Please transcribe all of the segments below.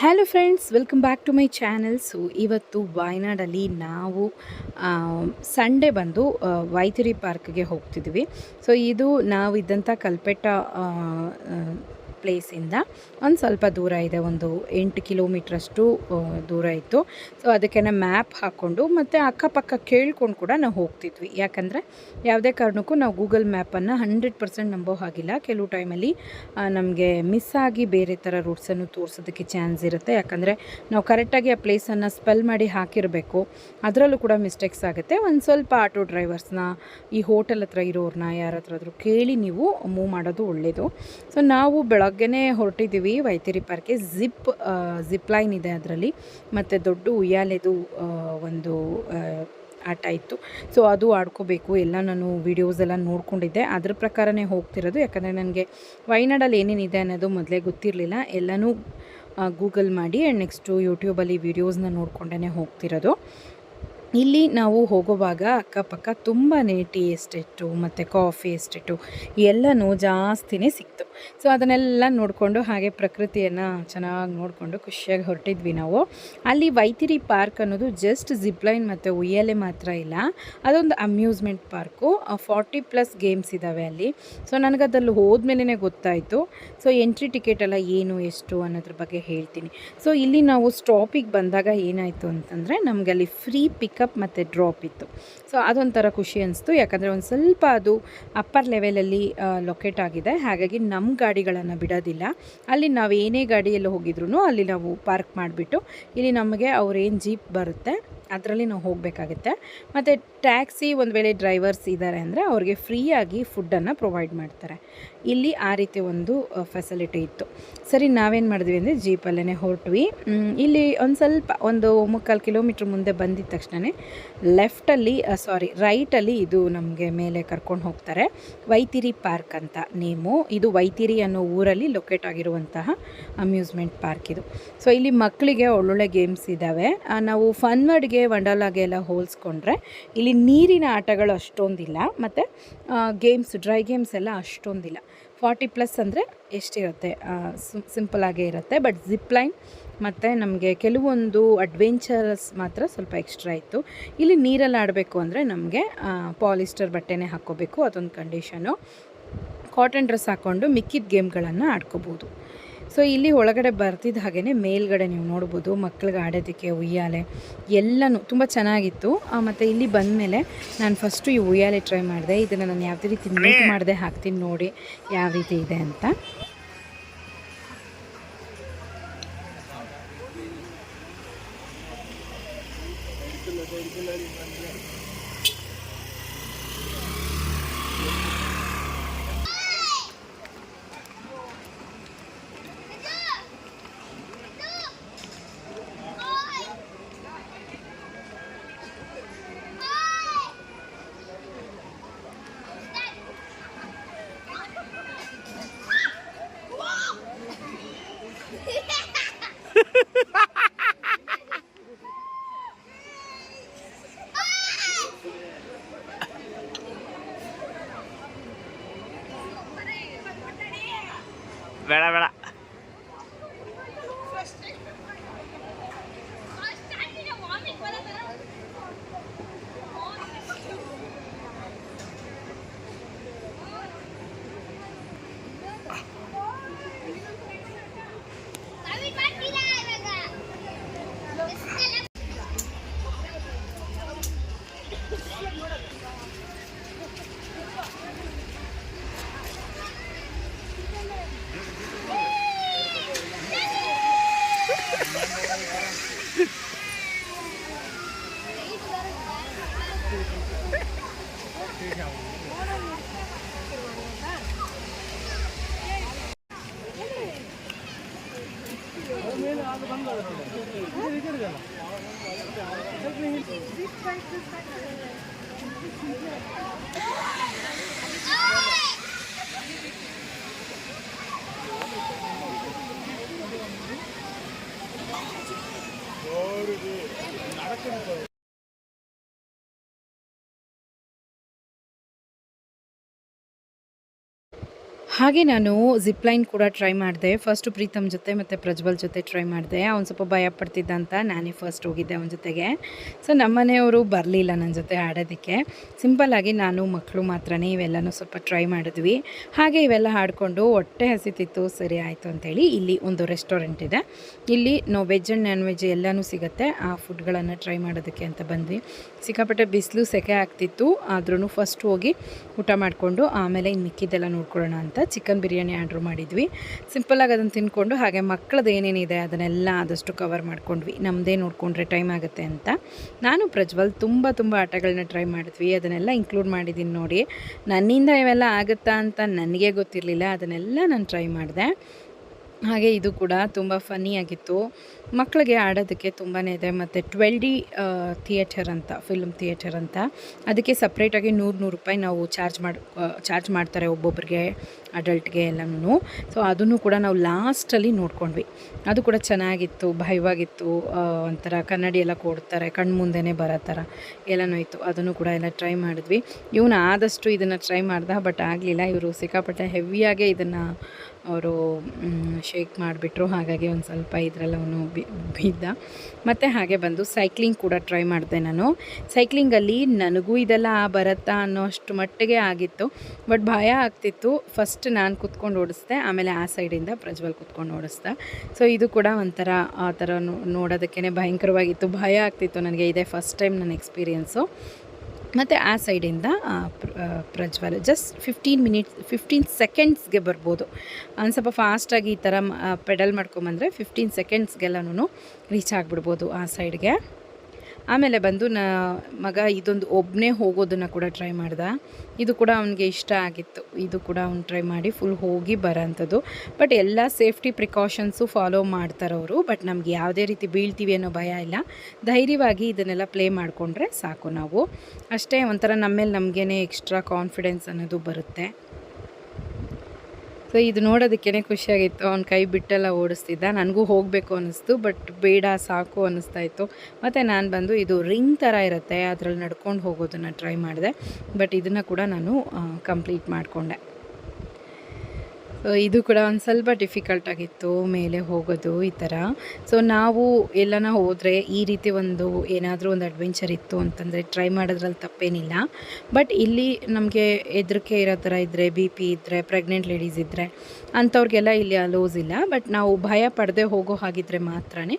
Hello friends welcome back to my channel so ಇವತ್ತು ವಾಯ್ನಾಡಲ್ಲಿ ನಾವು ಸಂಡೇ ಬಂದು ವೈತಿರಿ ಪಾರ್ಕ್ಗೆ ಹೋಗ್ತಿದ್ವಿ. ಸೊ ಇದು ನಾವು ಇದ್ದಂಥ ಕಲ್ಪೆಟ್ಟ ಪ್ಲೇಸಿಂದ ಒಂದು ಸ್ವಲ್ಪ ದೂರ ಇದೆ, ಒಂದು ಎಂಟು ಕಿಲೋಮೀಟ್ರಷ್ಟು ದೂರ ಇತ್ತು. ಸೊ ಅದಕ್ಕೆ ಮ್ಯಾಪ್ ಹಾಕ್ಕೊಂಡು ಮತ್ತು ಅಕ್ಕಪಕ್ಕ ಕೇಳ್ಕೊಂಡು ಕೂಡ ನಾವು ಹೋಗ್ತಿದ್ವಿ. ಯಾಕಂದರೆ ಯಾವುದೇ ಕಾರಣಕ್ಕೂ ನಾವು ಗೂಗಲ್ ಮ್ಯಾಪನ್ನು ಹಂಡ್ರೆಡ್ ಪರ್ಸೆಂಟ್ ನಂಬೋ ಹಾಗಿಲ್ಲ. ಕೆಲವು ಟೈಮಲ್ಲಿ ನಮಗೆ ಮಿಸ್ ಆಗಿ ಬೇರೆ ಥರ ರೂಟ್ಸನ್ನು ತೋರಿಸೋದಕ್ಕೆ ಚಾನ್ಸ್ ಇರುತ್ತೆ. ಯಾಕಂದರೆ ನಾವು ಕರೆಕ್ಟಾಗಿ ಆ ಪ್ಲೇಸನ್ನು ಸ್ಪೆಲ್ ಮಾಡಿ ಹಾಕಿರಬೇಕು. ಅದರಲ್ಲೂ ಕೂಡ ಮಿಸ್ಟೇಕ್ಸ್ ಆಗುತ್ತೆ. ಒಂದು ಸ್ವಲ್ಪ ಆಟೋ ಡ್ರೈವರ್ಸ್ನ ಈ ಹೋಟೆಲ್ ಹತ್ರ ಇರೋರನ್ನ ಯಾರ ಹತ್ರ ಕೇಳಿ ನೀವು ಮೂವ್ ಮಾಡೋದು ಒಳ್ಳೆಯದು ಸೊ ನಾವು ಬೆಳಗ್ಗೆನೇ ಹೊರಟಿದ್ದೀವಿ. ವೈತಿರಿ ಪಾರ್ಕ್ಗೆ ಜಿಪ್ ಜಿಪ್ ಲೈನ್ ಇದೆ ಅದರಲ್ಲಿ. ಮತ್ತು ದೊಡ್ಡ ಉಯ್ಯಾಲೆದು ಒಂದು ಆಟ ಇತ್ತು. ಸೊ, ಅದು ಆಡ್ಕೋಬೇಕು. ಎಲ್ಲ ನಾನು ವೀಡಿಯೋಸ್ ಎಲ್ಲ ನೋಡ್ಕೊಂಡಿದ್ದೆ. ಅದ್ರ ಪ್ರಕಾರನೇ ಹೋಗ್ತಿರೋದು. ಯಾಕಂದರೆ ನನಗೆ ವೈನಾಡಲ್ಲಿ ಏನೇನಿದೆ ಅನ್ನೋದು ಮೊದಲೇ ಗೊತ್ತಿರಲಿಲ್ಲ. ಎಲ್ಲನೂ ಗೂಗಲ್ ಮಾಡಿ ಆ್ಯಂಡ್ ನೆಕ್ಸ್ಟು ಯೂಟ್ಯೂಬಲ್ಲಿ ವೀಡಿಯೋಸ್ನ ನೋಡ್ಕೊಂಡೇ ಹೋಗ್ತಿರೋದು. ಇಲ್ಲಿ ನಾವು ಹೋಗುವಾಗ ಅಕ್ಕಪಕ್ಕ ತುಂಬಾ ಟೀ ಎಸ್ಟೇಟು ಮತ್ತು ಕಾಫಿ ಎಸ್ಟೇಟು ಎಲ್ಲನೂ ಜಾಸ್ತಿನೇ ಸಿಕ್ತು. ಸೊ, ಅದನ್ನೆಲ್ಲ ನೋಡಿಕೊಂಡು ಹಾಗೆ ಪ್ರಕೃತಿಯನ್ನು ಚೆನ್ನಾಗಿ ನೋಡಿಕೊಂಡು ಖುಷಿಯಾಗಿ ಹೊರಟಿದ್ವಿ ನಾವು. ಅಲ್ಲಿ ವೈತಿರಿ ಪಾರ್ಕ್ ಅನ್ನೋದು ಜಸ್ಟ್ ಜಿಪ್ಲೈನ್ ಮತ್ತು ಉಯ್ಯಲೆ ಮಾತ್ರ ಇಲ್ಲ. ಅದೊಂದು amusement park. Forty plus games ಇದ್ದಾವೆ ಅಲ್ಲಿ. ಸೊ ನನಗದಲ್ಲಿ ಹೋದ್ಮೇಲೆ ಗೊತ್ತಾಯಿತು. ಸೊ, ಎಂಟ್ರಿ ಟಿಕೆಟ್ ಎಲ್ಲ ಏನು, ಎಷ್ಟು ಅನ್ನೋದ್ರ ಬಗ್ಗೆ ಹೇಳ್ತೀನಿ. ಸೊ, ಇಲ್ಲಿ ನಾವು ಸ್ಟಾಪಿಗೆ ಬಂದಾಗ ಏನಾಯಿತು ಅಂತಂದರೆ ನಮಗೆ ಅಲ್ಲಿ ಫ್ರೀ ಪಿಕಪ್ ಮತ್ತು ಡ್ರಾಪ್ ಇತ್ತು. ಸೊ ಅದೊಂಥರ ಖುಷಿ ಅನಿಸ್ತು. ಯಾಕಂದರೆ ಒಂದು ಸ್ವಲ್ಪ ಅದು ಅಪ್ಪರ್ ಲೆವೆಲಲ್ಲಿ ಲೊಕೇಟ್ ಆಗಿದೆ. ಹಾಗಾಗಿ ನಮ್ಮ ಗಾಡಿಗಳನ್ನು ಬಿಡೋದಿಲ್ಲ. ಅಲ್ಲಿ ನಾವು ಏನೇ ಗಾಡಿಯಲ್ಲಿ ಹೋಗಿದ್ರು ಅಲ್ಲಿ ನಾವು ಪಾರ್ಕ್ ಮಾಡಿಬಿಟ್ಟು, ಇಲ್ಲಿ ನಮಗೆ ಅವ್ರೇನು ಜೀಪ್ ಬರುತ್ತೆ, ಅದರಲ್ಲಿ ನಾವು ಹೋಗಬೇಕಾಗುತ್ತೆ. ಮತ್ತು ಟ್ಯಾಕ್ಸಿ ಒಂದು ವೇಳೆ ಡ್ರೈವರ್ಸ್ ಇದ್ದಾರೆ ಅಂದರೆ ಅವ್ರಿಗೆ ಫ್ರೀಯಾಗಿ ಫುಡ್ಡನ್ನು ಪ್ರೊವೈಡ್ ಮಾಡ್ತಾರೆ. ಇಲ್ಲಿ ಆ ರೀತಿ ಒಂದು ಫೆಸಿಲಿಟಿ ಇತ್ತು. ಸರಿ, ನಾವೇನು ಮಾಡಿದ್ವಿ ಅಂದರೆ ಜೀಪಲ್ಲೇ ಹೊರಟ್ವಿ. ಇಲ್ಲಿ ಒಂದು ಸ್ವಲ್ಪ, ಒಂದು ಮುಕ್ಕಾಲು ಕಿಲೋಮೀಟ್ರ್ ಮುಂದೆ ಬಂದಿದ ತಕ್ಷಣವೇ ಲೆಫ್ಟಲ್ಲಿ ಸಾರಿ ರೈಟಲ್ಲಿ ಇದು ನಮಗೆ ಮೇಲೆ ಕರ್ಕೊಂಡು ಹೋಗ್ತಾರೆ. ವೈತಿರಿ ಪಾರ್ಕ್ ಅಂತ ನೇಮು. ಇದು ವೈತಿರಿ ಅನ್ನೋ ಊರಲ್ಲಿ ಲೊಕೇಟ್ ಆಗಿರುವಂತಹ ಅಮ್ಯೂಸ್ಮೆಂಟ್ ಪಾರ್ಕ್ ಇದು. ಸೊ ಇಲ್ಲಿ ಮಕ್ಕಳಿಗೆ ಒಳ್ಳೊಳ್ಳೆ ಗೇಮ್ಸ್ ಇದ್ದಾವೆ ನಾವು ಫನ್ವರ್ಡ್ಗೆ ವಂಡಾಲಾಗೆ ಎಲ್ಲ ಹೋಲಿಸ್ಕೊಂಡ್ರೆ ಇಲ್ಲಿ ನೀರಿನ ಆಟಗಳು ಅಷ್ಟೊಂದಿಲ್ಲ. ಮತ್ತು ಗೇಮ್ಸ್ ಡ್ರೈ ಗೇಮ್ಸ್ ಎಲ್ಲ ಅಷ್ಟೊಂದಿಲ್ಲ. ಫಾರ್ಟಿ ಪ್ಲಸ್ ಅಂದರೆ ಎಷ್ಟಿರುತ್ತೆ? ಸಿಂಪಲಾಗೇ ಇರುತ್ತೆ. ಬಟ್ ಜಿಪ್ ಲೈನ್ ಮತ್ತು ನಮಗೆ ಕೆಲವೊಂದು ಅಡ್ವೆಂಚರಸ್ ಮಾತ್ರ ಸ್ವಲ್ಪ ಎಕ್ಸ್ಟ್ರಾ ಇತ್ತು. ಇಲ್ಲಿ ನೀರಲ್ಲಿ ಆಡಬೇಕು ಅಂದರೆ ನಮಗೆ ಪಾಲಿಸ್ಟರ್ ಬಟ್ಟೆನೇ ಹಾಕ್ಕೋಬೇಕು. ಅದೊಂದು ಕಂಡೀಷನು ಕಾಟನ್ ಡ್ರೆಸ್ ಹಾಕ್ಕೊಂಡು ಮಿಕ್ಕಿದ ಗೇಮ್ಗಳನ್ನು ಆಡ್ಕೋಬೋದು. ಸೊ ಇಲ್ಲಿ ಒಳಗಡೆ ಬರ್ತಿದ್ದ ಹಾಗೆಯೇ ಮೇಲ್ಗಡೆ ನೀವು ನೋಡ್ಬೋದು ಮಕ್ಳಿಗೆ ಆಡೋದಕ್ಕೆ ಉಯ್ಯಾಲೆ ಎಲ್ಲನೂ ತುಂಬ ಚೆನ್ನಾಗಿತ್ತು. ಮತ್ತು ಇಲ್ಲಿ ಬಂದಮೇಲೆ ನಾನು ಫಸ್ಟು ಈ ಉಯ್ಯಾಲೆ ಟ್ರೈ ಮಾಡಿದೆ. ಇದನ್ನು ನಾನು ಯಾವುದೇ ರೀತಿ ಮೇಕ್ ಮಾಡಿದೆ ಹಾಕ್ತೀನಿ ನೋಡಿ ಯಾವ ರೀತಿ ಇದೆ ಅಂತ. ಬೇಡ ಬೇಡ 나락되는 거예요. ಹಾಗೆ ನಾನು ಜಿಪ್ಲೈನ್ ಕೂಡ ಟ್ರೈ ಮಾಡಿದೆ. ಫಸ್ಟು ಪ್ರೀತಮ್ ಜೊತೆ ಮತ್ತು ಪ್ರಜ್ವಲ್ ಜೊತೆ ಟ್ರೈ ಮಾಡಿದೆ. ಅವ್ನು ಸ್ವಲ್ಪ ಭಯ ಪಡ್ತಿದ್ದ ಅಂತ ನಾನೇ ಫಸ್ಟ್ ಹೋಗಿದ್ದೆ ಅವನ ಜೊತೆಗೆ. ಸೊ ನಮ್ಮನೆಯವರು ಬರಲಿಲ್ಲ ನನ್ನ ಜೊತೆ ಆಡೋದಕ್ಕೆ. ಸಿಂಪಲ್ಲಾಗಿ ನಾನು ಮಕ್ಕಳು ಮಾತ್ರನೇ ಇವೆಲ್ಲನೂ ಸ್ವಲ್ಪ ಟ್ರೈ ಮಾಡಿದ್ವಿ. ಹಾಗೆ ಇವೆಲ್ಲ ಹಾಡಿಕೊಂಡು ಹೊಟ್ಟೆ ಹಸಿತಿತ್ತು. ಸರಿ ಆಯಿತು ಅಂತೇಳಿ ಇಲ್ಲಿ ಒಂದು ರೆಸ್ಟೋರೆಂಟ್ ಇದೆ. ಇಲ್ಲಿ ನಾವು ವೆಜ್ ಆ್ಯಂಡ್ ನಾನ್ ವೆಜ್ ಎಲ್ಲನೂ ಸಿಗುತ್ತೆ. ಆ ಫುಡ್ಗಳನ್ನು ಟ್ರೈ ಮಾಡೋದಕ್ಕೆ ಅಂತ ಬಂದ್ವಿ. ಸಿಕ್ಕಾಪಟ್ಟೆ ಬಿಸಿಲು ಸೆಕೆ ಆಗ್ತಿತ್ತು ಆದ್ರೂ ಫಸ್ಟ್ ಹೋಗಿ ಊಟ ಮಾಡಿಕೊಂಡು ಆಮೇಲೆ ಇನ್ನು ಮಿಕ್ಕಿದ್ದೆಲ್ಲ ನೋಡ್ಕೊಳ್ಳೋಣ ಅಂತ ಚಿಕನ್ ಬಿರಿಯಾನಿ ಆರ್ಡ್ರ್ ಮಾಡಿದ್ವಿ. ಸಿಂಪಲ್ಲಾಗಿ ಅದನ್ನು ತಿನ್ಕೊಂಡು ಹಾಗೆ ಮಕ್ಕಳದ್ದು ಏನೇನಿದೆ ಅದನ್ನೆಲ್ಲ ಆದಷ್ಟು ಕವರ್ ಮಾಡ್ಕೊಂಡ್ವಿ. ನಮ್ಮದೇ ನೋಡಿಕೊಂಡ್ರೆ ಟೈಮ್ ಆಗುತ್ತೆ ಅಂತ. ನಾನು ಪ್ರಜ್ವಲ್ ತುಂಬ ತುಂಬ ಆಟಗಳನ್ನ ಟ್ರೈ ಮಾಡಿದ್ವಿ. ಅದನ್ನೆಲ್ಲ ಇನ್ಕ್ಲೂಡ್ ಮಾಡಿದ್ದೀನಿ ನೋಡಿ. ನನ್ನಿಂದ ಇವೆಲ್ಲ ಆಗುತ್ತಾ ಅಂತ ನನಗೆ ಗೊತ್ತಿರಲಿಲ್ಲ. ಅದನ್ನೆಲ್ಲ ನಾನು ಟ್ರೈ ಮಾಡಿದೆ. ಹಾಗೆ ಇದು ಕೂಡ ತುಂಬ ಫನ್ನಿಯಾಗಿತ್ತು ಮಕ್ಕಳಿಗೆ ಆಡೋದಕ್ಕೆ ತುಂಬಾ ಇದೆ. ಮತ್ತು ಟ್ವೆಲ್ ಡಿ ಥಿಯೇಟರ್ ಅಂತ ಫಿಲ್ಮ್ ಥಿಯೇಟರ್ ಅಂತ, ಅದಕ್ಕೆ ಸಪ್ರೇಟಾಗಿ ನೂರು ನೂರು ರೂಪಾಯಿ ನಾವು ಚಾರ್ಜ್ ಮಾಡಿ ಚಾರ್ಜ್ ಮಾಡ್ತಾರೆ ಒಬ್ಬೊಬ್ಬರಿಗೆ ಅಡಲ್ಟ್ಗೆ ಎಲ್ಲನೂ ಸೊ ಅದನ್ನು ಕೂಡ ನಾವು ಲಾಸ್ಟಲ್ಲಿ ನೋಡ್ಕೊಂಡ್ವಿ. ಅದು ಕೂಡ ಚೆನ್ನಾಗಿತ್ತು ಭಯವಾಗಿತ್ತು ಒಂಥರ ಕನ್ನಡಿ ಎಲ್ಲ ಕೊಡ್ತಾರೆ ಕಣ್ಣು ಮುಂದೆನೇ ಬರೋ ಥರ ಎಲ್ಲನೂ ಇತ್ತು. ಅದನ್ನು ಕೂಡ ಎಲ್ಲ ಟ್ರೈ ಮಾಡಿದ್ವಿ. ಇವನು ಆದಷ್ಟು ಇದನ್ನು ಟ್ರೈ ಮಾಡ್ದ ಬಟ್ ಆಗಲಿಲ್ಲ. ಇವರು ಸಿಕ್ಕಾಪಟ್ಟೆ ಹೆವಿಯಾಗೆ ಇದನ್ನು, ಅವರು ಶೇಕ್ ಮಾಡಿಬಿಟ್ರು. ಹಾಗಾಗಿ ಒಂದು ಸ್ವಲ್ಪ ಇದರಲ್ಲಿ ಅವನು ಬಿದ್ದ. ಮತ್ತು ಹಾಗೆ ಬಂದು ಸೈಕ್ಲಿಂಗ್ ಕೂಡ ಟ್ರೈ ಮಾಡಿದೆ ನಾನು. ಸೈಕ್ಲಿಂಗಲ್ಲಿ ನನಗೂ ಇದೆಲ್ಲ ಬರುತ್ತಾ ಅನ್ನೋ ಅಷ್ಟು ಮಟ್ಟಿಗೆ ಆಗಿತ್ತು. ಬಟ್ ಭಯ ಆಗ್ತಿತ್ತು. ಫಸ್ಟ್ ನಾನು ಕುತ್ಕೊಂಡು ಓಡಿಸ್ದೆ, ಆಮೇಲೆ ಆ ಸೈಡಿಂದ ಪ್ರಜ್ವಲ್ ಕುತ್ಕೊಂಡು ಓಡಿಸ್ದೆ. ಸೊ ಇದು ಕೂಡ ಒಂಥರ ಆ ಥರ ನೋಡೋದಕ್ಕೇ ಭಯಂಕರವಾಗಿತ್ತು. ಭಯ ಆಗ್ತಿತ್ತು ನನಗೆ. ಇದೇ ಫಸ್ಟ್ ಟೈಮ್ ನನ್ನ ಎಕ್ಸ್ಪೀರಿಯೆನ್ಸು ಮತ್ತು ಆ ಸೈಡಿಂದ Prajwal. Just fifteen minutes fifteen ಸೆಕೆಂಡ್ಸ್ಗೆ ಬರ್ಬೋದು. ಒಂದು ಸ್ವಲ್ಪ ಫಾಸ್ಟಾಗಿ ಈ ಥರ ಪೆಡಲ್ ಮಾಡ್ಕೊಂಬಂದರೆ ಫಿಫ್ಟೀನ್ ಸೆಕೆಂಡ್ಸ್ಗೆಲ್ಲನೂ ರೀಚ್ ಆಗಿಬಿಡ್ಬೋದು ಆ ಸೈಡ್ಗೆ ಆಮೇಲೆ ಬಂದು ನ ಮಗ ಇದೊಂದು ಒಬ್ಬನೇ ಹೋಗೋದನ್ನು ಕೂಡ ಟ್ರೈ ಮಾಡ್ದ. ಇದು ಕೂಡ ಅವನಿಗೆ ಇಷ್ಟ ಆಗಿತ್ತು. ಇದು ಕೂಡ ಅವ್ನು ಟ್ರೈ ಮಾಡಿ ಫುಲ್ ಹೋಗಿ ಬರೋಂಥದ್ದು. ಬಟ್ ಎಲ್ಲ ಸೇಫ್ಟಿ ಪ್ರಿಕಾಷನ್ಸು ಫಾಲೋ ಮಾಡ್ತಾರವರು ಬಟ್ ನಮ್ಗೆ ಯಾವುದೇ ರೀತಿ ಬೀಳ್ತೀವಿ ಅನ್ನೋ ಭಯ ಇಲ್ಲ. ಧೈರ್ಯವಾಗಿ ಇದನ್ನೆಲ್ಲ ಪ್ಲೇ ಮಾಡಿಕೊಂಡ್ರೆ ಸಾಕು ನಾವು. ಅಷ್ಟೇ ಒಂಥರ ನಮ್ಮ ಮೇಲೆ ನಮಗೇನೆ ಎಕ್ಸ್ಟ್ರಾ ಕಾನ್ಫಿಡೆನ್ಸ್ ಅನ್ನೋದು ಬರುತ್ತೆ. ಸೊ ಇದು ನೋಡೋದಕ್ಕೇ ಖುಷಿಯಾಗಿತ್ತು. ಅವ್ನ ಕೈ ಬಿಟ್ಟೆಲ್ಲ ಓಡಿಸ್ತಿದ್ದ. ನನಗೂ ಹೋಗಬೇಕು ಅನ್ನಿಸ್ತು ಬಟ್ ಬೇಡ, ಸಾಕು ಅನ್ನಿಸ್ತಾ ಇತ್ತು. ಮತ್ತು ನಾನು ಬಂದು ಇದು ರಿಂಗ್ ಥರ ಇರುತ್ತೆ, ಅದರಲ್ಲಿ ನಡ್ಕೊಂಡು ಹೋಗೋದನ್ನು ಟ್ರೈ ಮಾಡಿದೆ. ಬಟ್ ಇದನ್ನು ಕೂಡ ನಾನು ಕಂಪ್ಲೀಟ್ ಮಾಡಿಕೊಂಡೆ. ಇದು ಕೂಡ ಒಂದು ಸ್ವಲ್ಪ ಡಿಫಿಕಲ್ಟ್ ಆಗಿತ್ತು ಮೇಲೆ ಹೋಗೋದು ಈ ಥರ ಸೊ ನಾವು ಎಲ್ಲನ ಹೋದರೆ ಈ ರೀತಿ ಒಂದು ಏನಾದರೂ ಒಂದು ಅಡ್ವೆಂಚರ್ ಇತ್ತು ಅಂತಂದರೆ ಟ್ರೈ ಮಾಡೋದ್ರಲ್ಲಿ ತಪ್ಪೇನಿಲ್ಲ. ಬಟ್ ಇಲ್ಲಿ ನಮಗೆ ಹೆದರಿಕೆ ಇರೋ ಥರ ಇದ್ದರೆ ಬಿ ಪಿ ಇದ್ದರೆ ಪ್ರೆಗ್ನೆಂಟ್ ಲೇಡೀಸ್ ಇದ್ದರೆ ಅಂಥವ್ರಿಗೆಲ್ಲ ಇಲ್ಲಿ ಅಲೋಸ್ ಇಲ್ಲ ಬಟ್ ನಾವು ಭಯ ಪಡದೆ ಹೋಗೋ ಹಾಗಿದ್ರೆ ಮಾತ್ರನೇ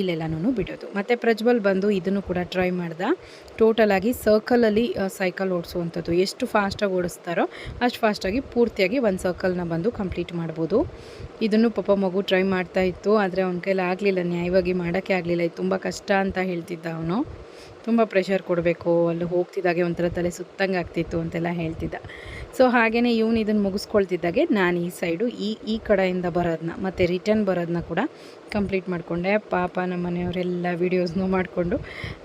ಇಲ್ಲೆಲ್ಲನೂ ಬಿಡೋದು. ಮತ್ತು ಪ್ರಜ್ವಲ್ ಬಂದು ಇದನ್ನು ಕೂಡ ಟ್ರೈ ಮಾಡ್ದೆ. ಟೋಟಲಾಗಿ ಸರ್ಕಲಲ್ಲಿ ಸೈಕಲ್ ಓಡಿಸುವಂಥದ್ದು. ಎಷ್ಟು ಫಾಸ್ಟಾಗಿ ಓಡಿಸ್ತಾರೋ ಅಷ್ಟು ಫಾಸ್ಟಾಗಿ ಪೂರ್ತಿಯಾಗಿ ಒಂದು ಸರ್ಕಲ್ನ ಬಂದು ಕಂಪ್ಲೀಟ್ ಮಾಡ್ಬೋದು. ಇದನ್ನು ಪಾಪ ಮಗು ಟ್ರೈ ಮಾಡ್ತಾ ಇತ್ತು, ಆದರೆ ಅವನ ಕೈಲಿ ಆಗಲಿಲ್ಲ, ನ್ಯಾಯವಾಗಿ ಮಾಡೋಕ್ಕೆ ಆಗಲಿಲ್ಲ. ಇದು ತುಂಬ ಕಷ್ಟ ಅಂತ ಹೇಳ್ತಿದ್ದ ಅವನು. ತುಂಬ ಪ್ರೆಷರ್ ಕೊಡಬೇಕು, ಅಲ್ಲಿ ಹೋಗ್ತಿದ್ದಾಗೆ ಒಂಥರ ತಲೆ ಸುತ್ತಂಗೆ ಆಗ್ತಿತ್ತು ಅಂತೆಲ್ಲ ಹೇಳ್ತಿದ್ದ. ಸೊ ಹಾಗೆಯೇ ಇವನು ಇದನ್ನು ಮುಗಿಸ್ಕೊಳ್ತಿದ್ದಾಗೆ, ನಾನು ಈ ಸೈಡು ಈ ಈ ಕಡೆಯಿಂದ ಬರೋದನ್ನ ಮತ್ತು ರಿಟರ್ನ್ ಬರೋದನ್ನ ಕೂಡ ಕಂಪ್ಲೀಟ್ ಮಾಡಿಕೊಂಡೆ. ಪಾಪ ನಮ್ಮ ಮನೆಯವರೆಲ್ಲ ವೀಡಿಯೋಸ್ನೂ ಮಾಡಿಕೊಂಡು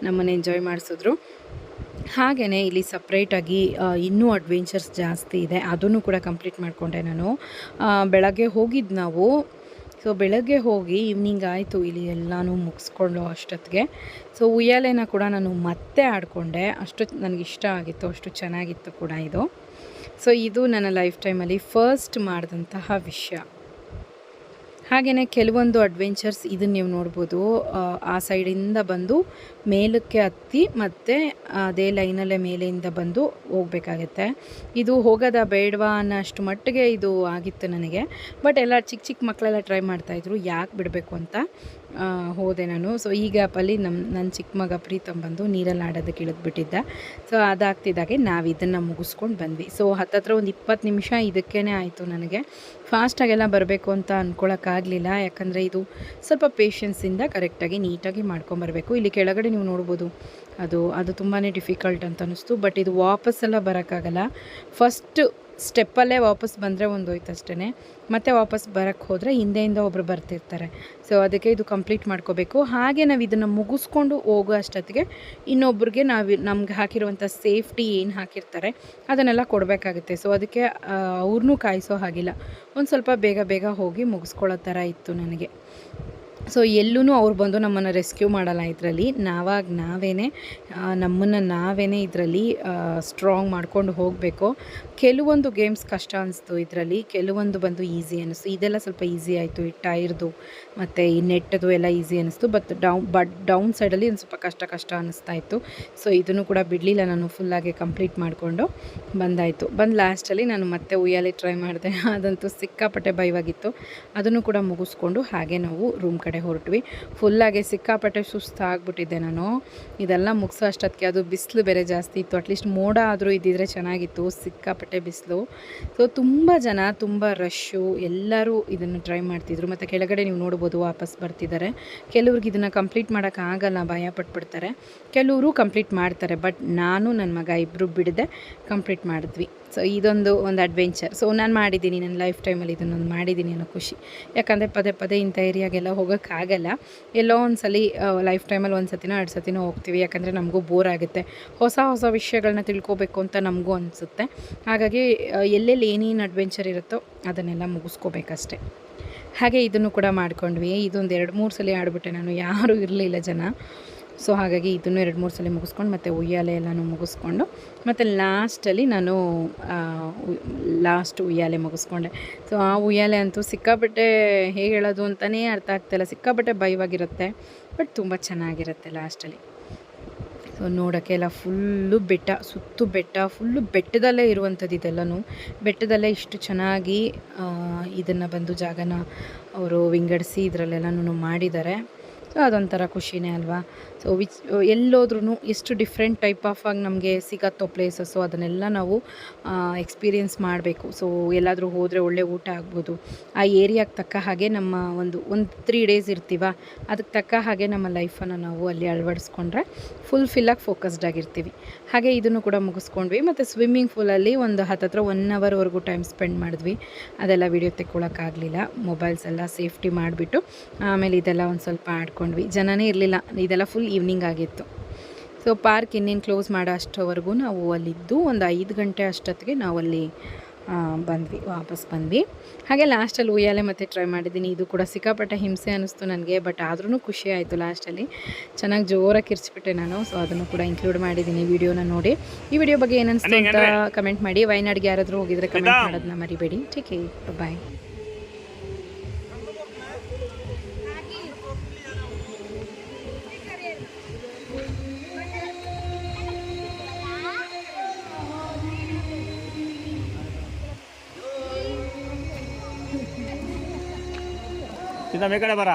ನಮ್ಮನ್ನು ಎಂಜಾಯ್ ಮಾಡಿಸಿದ್ರು. ಹಾಗೆಯೇ ಇಲ್ಲಿ ಸಪ್ರೇಟಾಗಿ ಇನ್ನೂ ಅಡ್ವೆಂಚರ್ಸ್ ಜಾಸ್ತಿ ಇದೆ, ಅದನ್ನು ಕೂಡ ಕಂಪ್ಲೀಟ್ ಮಾಡಿಕೊಂಡೆ ನಾನು. ಬೆಳಗ್ಗೆ ಹೋಗಿದ್ದು ನಾವು ಸೊ ಬೆಳಗ್ಗೆ ಹೋಗಿ ಈವ್ನಿಂಗ್ ಆಯಿತು. ಇಲ್ಲಿ ಎಲ್ಲನೂ ಮುಗಿಸ್ಕೊಂಡು ಅಷ್ಟೊತ್ತಿಗೆ. ಸೊ ಉಯ್ಯಾಲೆನ ಕೂಡ ನಾನು ಮತ್ತೆ ಆಡಿಕೊಂಡೆ. ಅಷ್ಟು ನನಗೆ ಇಷ್ಟ ಆಗಿತ್ತು, ಅಷ್ಟು ಚೆನ್ನಾಗಿತ್ತು ಕೂಡ ಇದು. ಸೊ ಇದು ನನ್ನ ಲೈಫ್ ಟೈಮಲ್ಲಿ ಫಸ್ಟ್ ಮಾಡಿದಂತಹ ವಿಷಯ. ಹಾಗೆಯೇ ಕೆಲವೊಂದು ಅಡ್ವೆಂಚರ್ಸ್ ಇದನ್ನು ನೀವು ನೋಡ್ಬೋದು. ಆ, ಸೈಡಿಂದ ಬಂದು ಮೇಲಕ್ಕೆ ಹತ್ತಿ ಮತ್ತು ಅದೇ ಲೈನಲ್ಲೇ ಮೇಲೆಯಿಂದ ಬಂದು ಹೋಗಬೇಕಾಗತ್ತೆ. ಇದು ಹೋಗೋದ ಬೇಡವಾ ಅನ್ನೋಷ್ಟು ಮಟ್ಟಿಗೆ ಇದು ಆಗಿತ್ತು ನನಗೆ. ಬಟ್ ಎಲ್ಲ ಚಿಕ್ಕ ಚಿಕ್ಕ ಮಕ್ಕಳೆಲ್ಲ ಟ್ರೈ ಮಾಡ್ತಾಯಿದ್ರು ಯಾಕೆ ಬಿಡಬೇಕು ಅಂತ? ಹೋದೆ ನಾನು. ಸೊ ಈ ಗ್ಯಾಪಲ್ಲಿ ನಮ್ಮ ನನ್ನ ಚಿಕ್ಕ ಮಗ ಪ್ರೀತಮ್ ಬಂದು ನೀರಲ್ಲಿ ಆಡೋದಕ್ಕೆ ಇಳಿದ್ಬಿಟ್ಟಿದ್ದ. ಸೊ ಅದಾಗ್ತಿದ್ದಾಗೆ ನಾವು ಇದನ್ನು ಮುಗಿಸ್ಕೊಂಡು ಬಂದ್ವಿ. ಸೊ ಹತ್ತತ್ರ ಒಂದು ಇಪ್ಪತ್ತು ನಿಮಿಷ ಇದಕ್ಕೇ ಆಯಿತು ನನಗೆ. ಫಾಸ್ಟಾಗೆಲ್ಲ ಬರಬೇಕು ಅಂತ ಅಂದ್ಕೊಳಕ್ಕಾಗಲಿಲ್ಲ ಯಾಕಂದರೆ ಇದು ಸ್ವಲ್ಪ ಪೇಷನ್ಸಿಂದ ಕರೆಕ್ಟಾಗಿ ನೀಟಾಗಿ ಮಾಡ್ಕೊಂಬರ್ಬೇಕು ಇಲ್ಲಿ ಕೆಳಗಡೆ ನೀವು ನೋಡ್ಬೋದು ಅದು ಅದು ತುಂಬಾ ಡಿಫಿಕಲ್ಟ್ ಅಂತ ಅನ್ನಿಸ್ತು ಬಟ್ ಇದು ವಾಪಸ್ಸೆಲ್ಲ ಬರೋಕ್ಕಾಗಲ್ಲ. ಫಸ್ಟ್ ಸ್ಟೆಪ್ಪಲ್ಲೇ ವಾಪಸ್ ಬಂದರೆ ಒಂದು ಹೋಯ್ತು ಅಷ್ಟೇ ಮತ್ತೆ ವಾಪಸ್ ಬರೋಕ್ಕೆ ಹೋದರೆ ಹಿಂದೆಯಿಂದ ಒಬ್ಬರು ಬರ್ತಿರ್ತಾರೆ. ಸೊ ಅದಕ್ಕೆ ಇದು ಕಂಪ್ಲೀಟ್ ಮಾಡ್ಕೋಬೇಕು. ಹಾಗೆ ನಾವು ಇದನ್ನು ಮುಗಿಸ್ಕೊಂಡು ಹೋಗೋ ಅಷ್ಟೊತ್ತಿಗೆ ಇನ್ನೊಬ್ರಿಗೆ ನಾವು ನಮ್ಗೆ ಹಾಕಿರುವಂಥ ಸೇಫ್ಟಿ ಏನು ಹಾಕಿರ್ತಾರೆ, ಅದನ್ನೆಲ್ಲ ಕೊಡಬೇಕಾಗುತ್ತೆ. ಸೊ ಅದಕ್ಕೆ ಅವ್ರನ್ನೂ ಕಾಯಿಸೋ ಹಾಗಿಲ್ಲ. ಒಂದು ಸ್ವಲ್ಪ ಬೇಗ ಬೇಗ ಹೋಗಿ ಮುಗಿಸ್ಕೊಳ್ಳೋ ಥರ ಇತ್ತು ನನಗೆ. ಸೊ ಎಲ್ಲೂ ಅವ್ರು ಬಂದು ನಮ್ಮನ್ನು ರೆಸ್ಕ್ಯೂ ಮಾಡಲ್ಲ ಇದರಲ್ಲಿ. ನಾವಾಗ ನಾವೇ ನಮ್ಮನ್ನು ನಾವೇ ಇದರಲ್ಲಿ ಸ್ಟ್ರಾಂಗ್ ಮಾಡ್ಕೊಂಡು ಹೋಗಬೇಕು. ಕೆಲವೊಂದು ಗೇಮ್ಸ್ ಕಷ್ಟ ಅನಿಸ್ತು ಇದರಲ್ಲಿ. ಕೆಲವೊಂದು ಬಂದು ಈಸಿ ಅನ್ನಿಸ್ತು ಇದೆಲ್ಲ ಸ್ವಲ್ಪ ಈಸಿ ಆಯಿತು. ಈ ಟೈರ್ದು, ಮತ್ತು ಈ ನೆಟ್ಟದು ಎಲ್ಲ ಈಸಿ ಅನ್ನಿಸ್ತು ಬಟ್ ಡೌನ್ ಬಟ್ ಡೌನ್ ಸೈಡಲ್ಲಿ ಒಂದು ಸ್ವಲ್ಪ ಕಷ್ಟ ಕಷ್ಟ ಅನ್ನಿಸ್ತಾ ಇತ್ತು. ಸೊ ಇದನ್ನು ಕೂಡ ಬಿಡಲಿಲ್ಲ ನಾನು ಫುಲ್ಲಾಗಿ ಕಂಪ್ಲೀಟ್ ಮಾಡಿಕೊಂಡು ಬಂದಾಯಿತು. ಬಂದು ಲಾಸ್ಟಲ್ಲಿ ನಾನು ಮತ್ತೆ ಉಯ್ಯಾಲೆ ಟ್ರೈ ಮಾಡಿದೆ. ಅದಂತೂ ಸಿಕ್ಕಾಪಟ್ಟೆ ಭಯವಾಗಿತ್ತು ಅದನ್ನು ಕೂಡ ಮುಗಿಸ್ಕೊಂಡು ಹಾಗೆ ನಾವು ರೂಮ್ ಕಡೆ ಹೊರಟ್ವಿ. ಫುಲ್ಲಾಗಿ ಸಿಕ್ಕಾಪಟ್ಟೆ ಸುಸ್ತು ಆಗಿಬಿಟ್ಟಿದ್ದೆ ನಾನು. ಇದೆಲ್ಲ ಮುಗಿಸೋ ಅಷ್ಟೊತ್ತಿಗೆ ಅದು ಬಿಸಿಲು ಬೇರೆ ಜಾಸ್ತಿ ಇತ್ತು. ಅಟ್ಲೀಸ್ಟ್ ಮೋಡ ಆದರೂ ಇದ್ದಿದ್ರೆ ಚೆನ್ನಾಗಿತ್ತು, ಸಿಕ್ಕಾಪಟ್ಟೆ ಬಿಸಿಲು. ಸೊ ತುಂಬ ಜನ, ತುಂಬ ರಶ್ಶು ಎಲ್ಲರೂ ಇದನ್ನು ಟ್ರೈ ಮಾಡ್ತಿದ್ರು. ಮತ್ತು ಕೆಳಗಡೆ ನೀವು ನೋಡ್ಬೋದು ವಾಪಸ್ ಬರ್ತಿದ್ದಾರೆ. ಕೆಲವ್ರಿಗೆ ಇದನ್ನು ಕಂಪ್ಲೀಟ್ ಮಾಡೋಕ್ಕಾಗಲ್ಲ ಭಯ ಪಟ್ಬಿಡ್ತಾರೆ. ಕೆಲವರು ಕಂಪ್ಲೀಟ್ ಮಾಡ್ತಾರೆ ಬಟ್ ನಾನು, ನನ್ನ ಮಗ ಇಬ್ಬರು ಬಿಡದೆ ಕಂಪ್ಲೀಟ್ ಮಾಡಿದ್ವಿ. ಸೊ ಇದೊಂದು ಒಂದು ಅಡ್ವೆಂಚರ್ ಸೊ ನಾನು ಮಾಡಿದ್ದೀನಿ, ನನ್ನ ಲೈಫ್ ಟೈಮಲ್ಲಿ ಇದನ್ನೊಂದು ಮಾಡಿದ್ದೀನಿ ಅನ್ನೋ ಖುಷಿ. ಯಾಕಂದರೆ ಪದೇ ಪದೇ ಇಂಥ ಏರಿಯಾಗೆಲ್ಲ ಹೋಗೋಕ್ಕಾಗಲ್ಲ. ಎಲ್ಲೋ ಒಂದು ಸಲ ಲೈಫ್ ಟೈಮಲ್ಲಿ ಒಂದು ಸತಿನೋ ಎರಡು ಸತಿನೋ ಹೋಗ್ತೀವಿ. ಯಾಕಂದರೆ ನಮಗೂ ಬೋರ್ ಆಗುತ್ತೆ. ಹೊಸ ಹೊಸ ವಿಷಯಗಳನ್ನ ತಿಳ್ಕೊಬೇಕು ಅಂತ ನಮಗೂ ಅನಿಸುತ್ತೆ. ಹಾಗಾಗಿ ಎಲ್ಲೆಲ್ಲಿ ಏನೇನು ಅಡ್ವೆಂಚರ್ ಇರುತ್ತೋ ಅದನ್ನೆಲ್ಲ ಮುಗಿಸ್ಕೋಬೇಕಷ್ಟೆ. ಹಾಗೆ ಇದನ್ನು ಕೂಡ ಮಾಡ್ಕೊಂಡ್ವಿ. ಇದೊಂದು ಎರಡು ಮೂರು ಸಲ ಆಡ್ಬಿಟ್ಟೆ ನಾನು. ಯಾರೂ ಇರಲಿಲ್ಲ ಜನ. ಸೊ ಹಾಗಾಗಿ ಇದನ್ನು ಎರಡು, ಮೂರು ಸಲ ಮುಗಿಸ್ಕೊಂಡು ಮತ್ತು ಉಯ್ಯಾಲೆ ಎಲ್ಲನೂ ಮುಗಿಸ್ಕೊಂಡು ಮತ್ತು ಲಾಸ್ಟಲ್ಲಿ ನಾನು ಲಾಸ್ಟ್ ಉಯ್ಯಾಲೆ ಮುಗಿಸ್ಕೊಂಡೆ. ಸೊ ಆ ಉಯ್ಯಾಲೆ ಅಂತೂ ಸಿಕ್ಕಾಪಟ್ಟೆ ಹೇಗೆ ಹೇಳೋದು ಅಂತಲೇ ಅರ್ಥ ಆಗ್ತಾಯಿಲ್ಲ ಸಿಕ್ಕಾಪಟ್ಟೆ ಭಯವಾಗಿರುತ್ತೆ ಬಟ್ ತುಂಬ ಚೆನ್ನಾಗಿರುತ್ತೆ ಲಾಸ್ಟಲ್ಲಿ ಸೊ ನೋಡೋಕ್ಕೆ ಎಲ್ಲ ಫುಲ್ಲು ಬೆಟ್ಟ, ಸುತ್ತು ಬೆಟ್ಟ, ಫುಲ್ಲು ಬೆಟ್ಟದಲ್ಲೇ ಇರುವಂಥದ್ದು ಇದೆಲ್ಲನೂ. ಬೆಟ್ಟದಲ್ಲೇ ಇಷ್ಟು ಚೆನ್ನಾಗಿ ಇದನ್ನು ಬಂದು ಜಾಗನ ಅವರು ವಿಂಗಡಿಸಿ ಇದರಲ್ಲೆಲ್ಲನೂ ಮಾಡಿದ್ದಾರೆ. ಅದೊಂಥರ ಖುಷಿನೇ ಅಲ್ವಾ? ಸೊ ವಿಚ್ ಎಲ್ಲೋದ್ರೂ ಎಷ್ಟು ಡಿಫ್ರೆಂಟ್ ಟೈಪ್ ಆಫ್ ಆಗಿ ನಮಗೆ ಸಿಗತ್ತೋ ಪ್ಲೇಸಸ್ಸು ಅದನ್ನೆಲ್ಲ ನಾವು ಎಕ್ಸ್ಪೀರಿಯೆನ್ಸ್ ಮಾಡಬೇಕು. ಸೊ ಎಲ್ಲಾದರೂ ಹೋದರೆ ಒಳ್ಳೆ ಊಟ ಆಗ್ಬೋದು. ಆ ಏರಿಯಾಗೆ ತಕ್ಕ ಹಾಗೆ ನಮ್ಮ ಒಂದು ಒಂದು ತ್ರೀ ಡೇಸ್ ಇರ್ತೀವ ಅದಕ್ಕೆ ತಕ್ಕ ಹಾಗೆ ನಮ್ಮ ಲೈಫನ್ನು ನಾವು ಅಲ್ಲಿ ಅಳವಡಿಸ್ಕೊಂಡ್ರೆ ಫುಲ್ ಫಿಲ್ಲಾಗಿ ಫೋಕಸ್ಡ್ ಆಗಿರ್ತೀವಿ. ಹಾಗೆ ಇದನ್ನು ಕೂಡ ಮುಗಿಸ್ಕೊಂಡ್ವಿ. ಮತ್ತು ಸ್ವಿಮ್ಮಿಂಗ್ ಪೂಲಲ್ಲಿ ಒಂದು ಹತ್ತತ್ರ ಒನ್ ಅವರ್ವರೆಗೂ ಟೈಮ್ ಸ್ಪೆಂಡ್ ಮಾಡಿದ್ವಿ. ಅದೆಲ್ಲ ವೀಡಿಯೋ ತೆಕ್ಕೊಳಕ್ಕಾಗಲಿಲ್ಲ. ಮೊಬೈಲ್ಸ್ ಎಲ್ಲ ಸೇಫ್ಟಿ ಮಾಡಿಬಿಟ್ಟು, ಆಮೇಲೆ ಇದೆಲ್ಲ ಒಂದು ಸ್ವಲ್ಪ ಆಡ್ಕೊಂಡ್ವಿ ಜನನೇ ಇರಲಿಲ್ಲ. ಇದೆಲ್ಲ ಫುಲ್ ಈವ್ನಿಂಗ್ ಆಗಿತ್ತು. ಸೊ ಪಾರ್ಕ್ ಇನ್ನೇನು ಕ್ಲೋಸ್ ಮಾಡೋ ಅಷ್ಟವರೆಗೂ ನಾವು ಅಲ್ಲಿದ್ದು ಒಂದು ಐದು ಗಂಟೆ ಅಷ್ಟೊತ್ತಿಗೆ ನಾವು ಅಲ್ಲಿ ಬಂದ್ವಿ ವಾಪಸ್ ಬಂದ್ವಿ. ಹಾಗೆ ಲಾಸ್ಟಲ್ಲಿ ಉಯ್ಯಾಲೆ ಮತ್ತೆ ಟ್ರೈ ಮಾಡಿದ್ದೀನಿ. ಇದು ಕೂಡ ಸಿಕ್ಕಾಪಟ್ಟೆ ಹಿಂಸೆ ಅನ್ನಿಸ್ತು ನನಗೆ ಬಟ್ ಆದ್ರೂ ಖುಷಿ ಆಯಿತು ಲಾಸ್ಟಲ್ಲಿ ಚೆನ್ನಾಗಿ ಜೋರಾಗಿ ಕಿರ್ಚಿಬಿಟ್ಟೆ ನಾನು. ಸೊ ಅದನ್ನು ಕೂಡ ಇನ್ಕ್ಲೂಡ್ ಮಾಡಿದ್ದೀನಿ ವಿಡಿಯೋನ ನೋಡಿ. ಈ ವಿಡಿಯೋ ಬಗ್ಗೆ ಏನನ್ನಿಸ್ತು ಅಂತ ಕಮೆಂಟ್ ಮಾಡಿ. ವಯನಾಡ್ಗೆ ಯಾರಾದರೂ ಹೋಗಿದ್ರೆ ಕಮೆಂಟ್ ಮಾಡೋದನ್ನ ಮರಿಬೇಡಿ. ಟೇಕ್ ಬಾಯ್ ಸೀದಾ ಮೇ ಕಡೆ ಬರ.